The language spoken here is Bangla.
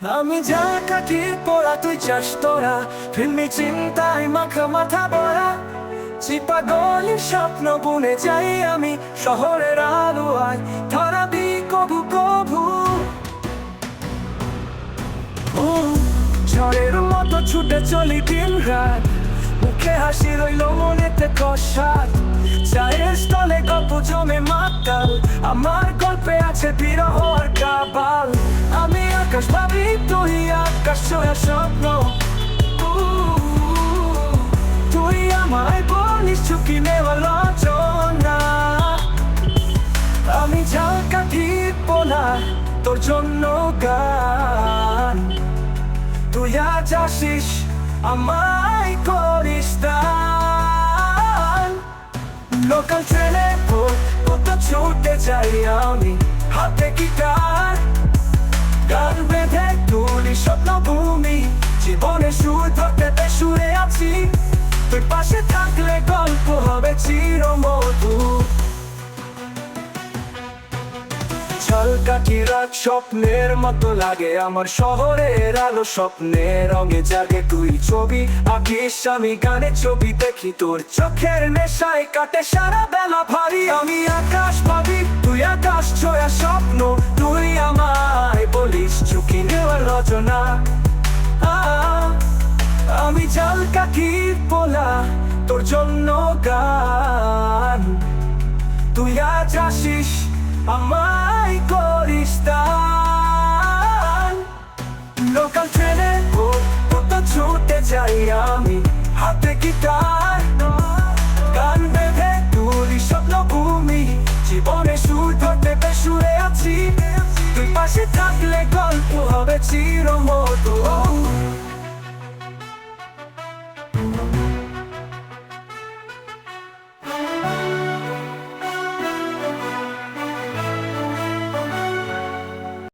আমি যা কাটি পড়া, তুই চাস তোরা। ফিল্মি চিন্তায় মাখা মাথা বড়া চিপা গলির স্বপ্ন বুনে যাই আমি শহরের আলোয়। ধরাবি কবু কবু। ঝড়ের মতো ছুটে চলি দিন রাত। মুখে হাসি রইল মনেতে কষাত চায়ের স্থলে গল্প জমে মাতাল। আমার গল্পে আছে বিরহ আর কাবাল। আকাশ ছোঁয়া স্বপ্ন। উ, তুই আমায় বলিস ঝুঁকি নেওয়া রচনা আমি জাল কাঠি পোলা তোর জন্য গান। তুই আজ আসিস আমায় করিস দান। লোকাল ট্রেনে কত ছুটে যাই আমি হাতে গিটার গান বেঁধে তুলি স্বপ্ন ভূমি জীবনে সুর ধরতে সুরে আছি। তুই পাশে থাকলে গল্প হবে চিরমধু। ঝলকাঠি রাত স্বপ্নের মতো লাগে আমার শহরের আলো স্বপ্নের রঙে জাগে তুই ছবি, আঁকিস আমি গানে ছবি, দেখি তোর চোখের নেশায় কাটে সারা বেলা ভারী। আমি আকাশ ভাবি তুই রচনা। আমি জাল কাঠির পোলা, তোর জন্য গান। তুই আজ আসিস, আমায় করিস লোকাল ট্রেনে কত ছুটে যাই আমি, হাতে গিটার। গান বেঁধে তুলি স্বপ্ন ভূমি জীবনে সুর ধরতে বেসুরে আছি। তুই পাশে থাকলে গল্প হবে